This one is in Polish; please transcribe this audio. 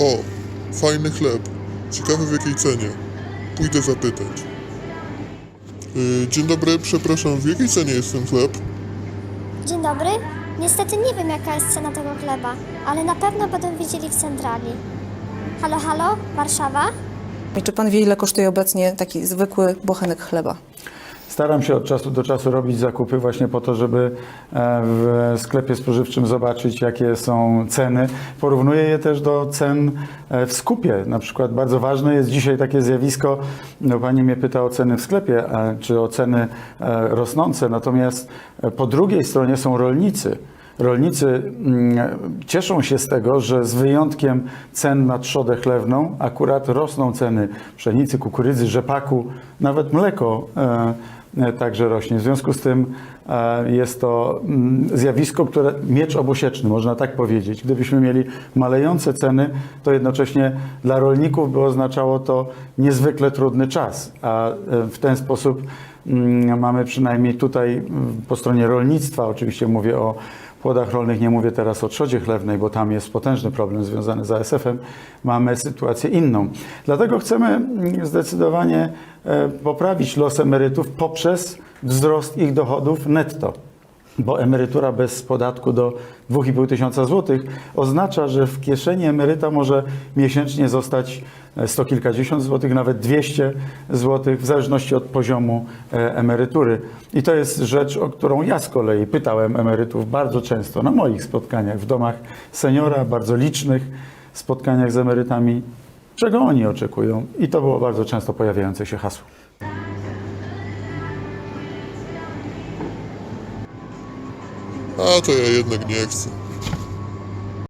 O, fajny chleb. Ciekawy w jakiej cenie. Pójdę zapytać. Yy, dzień dobry, przepraszam, w jakiej cenie jest ten chleb? Dzień dobry. Niestety nie wiem jaka jest cena tego chleba, ale na pewno będą wiedzieli w centrali. Halo, halo, Warszawa? I czy pan wie, ile kosztuje obecnie taki zwykły bochenek chleba? Staram się od czasu do czasu robić zakupy właśnie po to, żeby e, w sklepie spożywczym zobaczyć, jakie są ceny. Porównuję je też do cen e, w skupie. Na przykład bardzo ważne jest dzisiaj takie zjawisko, no pani mnie pyta o ceny w sklepie, czy o ceny e, rosnące, natomiast po drugiej stronie są rolnicy. Rolnicy mm, cieszą się z tego, że z wyjątkiem cen na trzodę chlewną akurat rosną ceny pszenicy, kukurydzy, rzepaku, nawet mleko e, e, także rośnie. W związku z tym e, jest to mm, zjawisko, które miecz obosieczny, można tak powiedzieć. Gdybyśmy mieli malejące ceny, to jednocześnie dla rolników by oznaczało to niezwykle trudny czas, a w ten sposób mm, mamy przynajmniej tutaj po stronie rolnictwa, oczywiście mówię o płodach rolnych, nie mówię teraz o trzodzie chlewnej, bo tam jest potężny problem związany z ASF-em, mamy sytuację inną. Dlatego chcemy mm, zdecydowanie e, poprawić los emerytów poprzez wzrost ich dochodów netto bo emerytura bez podatku do 2,5 tysiąca złotych oznacza, że w kieszeni emeryta może miesięcznie zostać e, sto kilkadziesiąt złotych, nawet 200 złotych, w zależności od poziomu e, emerytury. I to jest rzecz, o którą ja z kolei pytałem emerytów bardzo często na moich spotkaniach w domach seniora, bardzo licznych spotkaniach z emerytami, czego oni oczekują. I to było bardzo często pojawiające się hasło. A to ja jednak nie chcę.